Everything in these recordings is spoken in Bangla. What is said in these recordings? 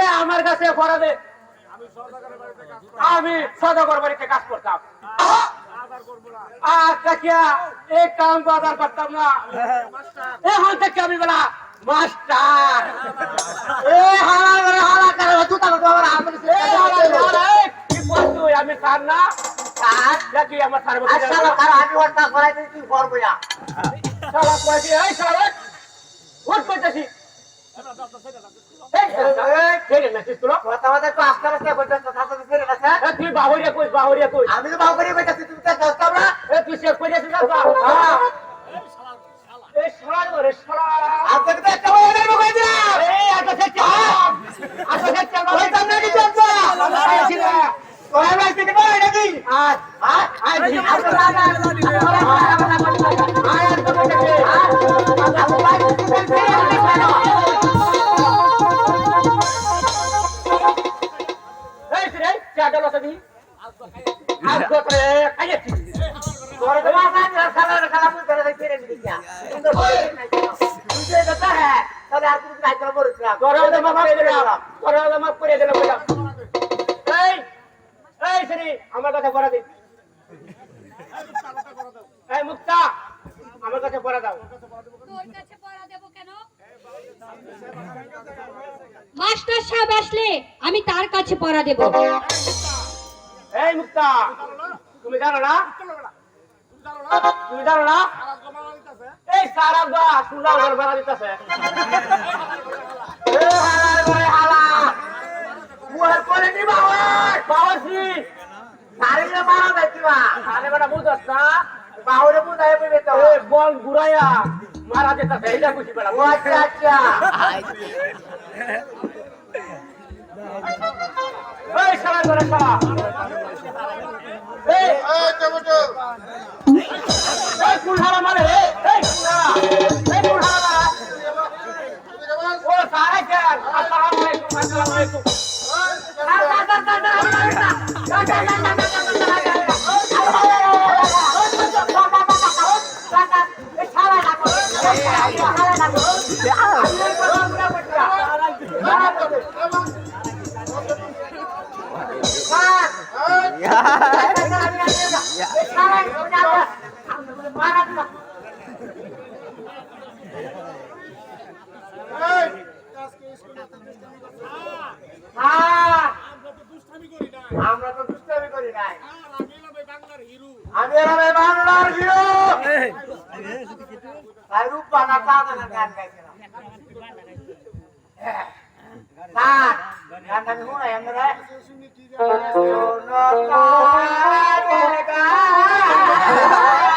এ আমার কাছে পড়াবে। আমি সদাগর বাড়িতে কাজ করতাম। আচ্ছা কিয়া এই কাম আদার করতাম না। এখন থেকে আমি বলা মাস্টার! এ হালা করে হালা করে জুতা করে আমার করে হালা, এ, কি তুই? আমি স্যার না? স্যার দেখি আমার স্যার বলছে শালা কয়েছি এই শালা ভোট করতেছি এই, এই, ছেড়ে মেসেজ তুলো। এ, তুই বাহুরিয়া কইস বাহুরিয়া কইস। আমি তো করে কইতাছি তুমি তো কামরা তুই করে না হ্যাঁ এই শালা রে শালা হ্যাঁ কথা পড়া দিই মুক্তা আমার কাছে পড়া দাও। তোর কাছে পড়া দেব কেন? মাস্টার সাহেব আসলে আমি তার কাছে পড়া দেব। এই মুক্তা তুমি জানো না? তুমি জানো না এই সারা দা সুলা ঘর ভাড়া দিতেছে বল ঘুরাইয়া মারা এইটা আচ্ছা আচ্ছা এই সারা ঘরে সারা এই এই আমরা তো দুষ্টামি করি নাই আমি এলাম এই বাংলার হিরো আর রূপা না কাঁদা গান গাইছিলাম স্যার গানটা আমি শুনাই আমরা শোনো কানের এই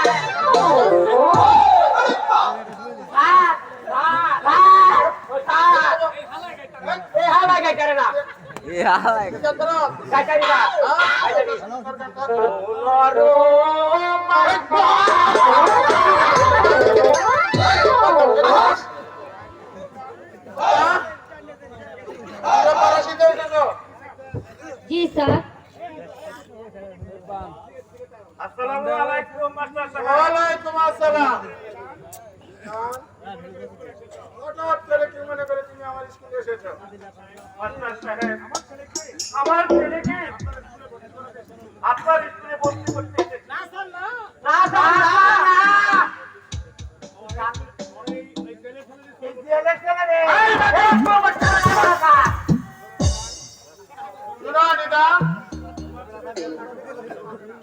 Iya, Galek. Tutup, kaca di pak. Di. আমার ছেলে কি? আপনার স্কুলে ভর্তি করতে না স্যার না না স্যার না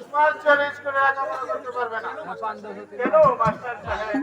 তোমার ছেলে স্কুলে লেখাপড়া করতে পারবে না কেন মাস্টার সাহেব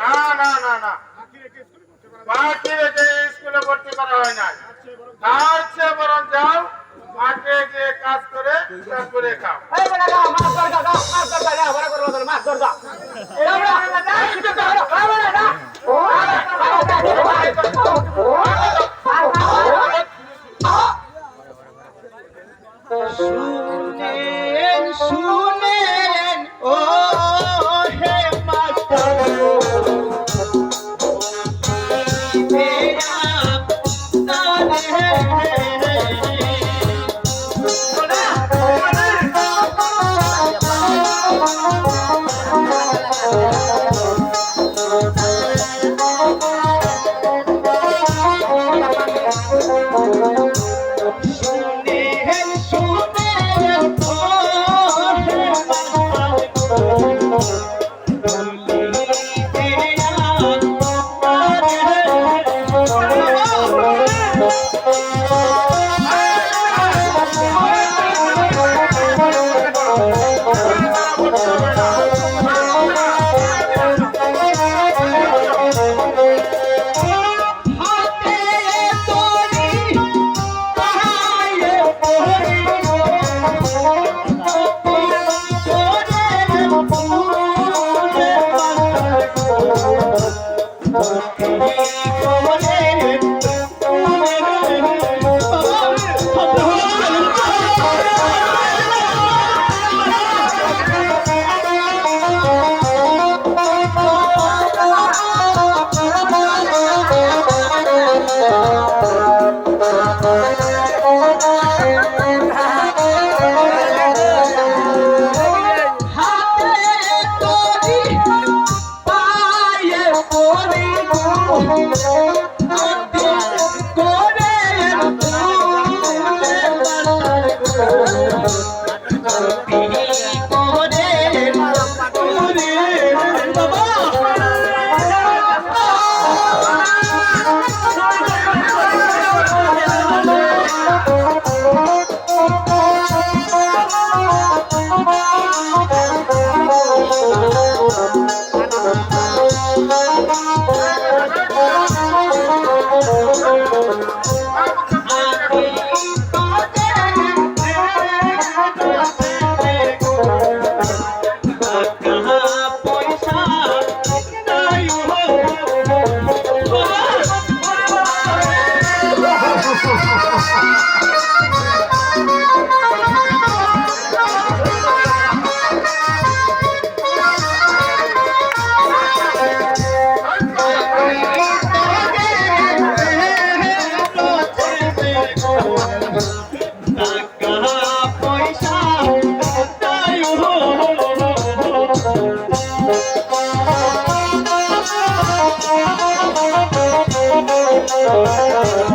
না না না না। স্কুলে ভর্তি করা হয় না তার মাঠে গিয়ে কাজ করে তারপরে খাও। মাছ ধর মাছ ধর মাছ ধর শুনেন Música Thank you.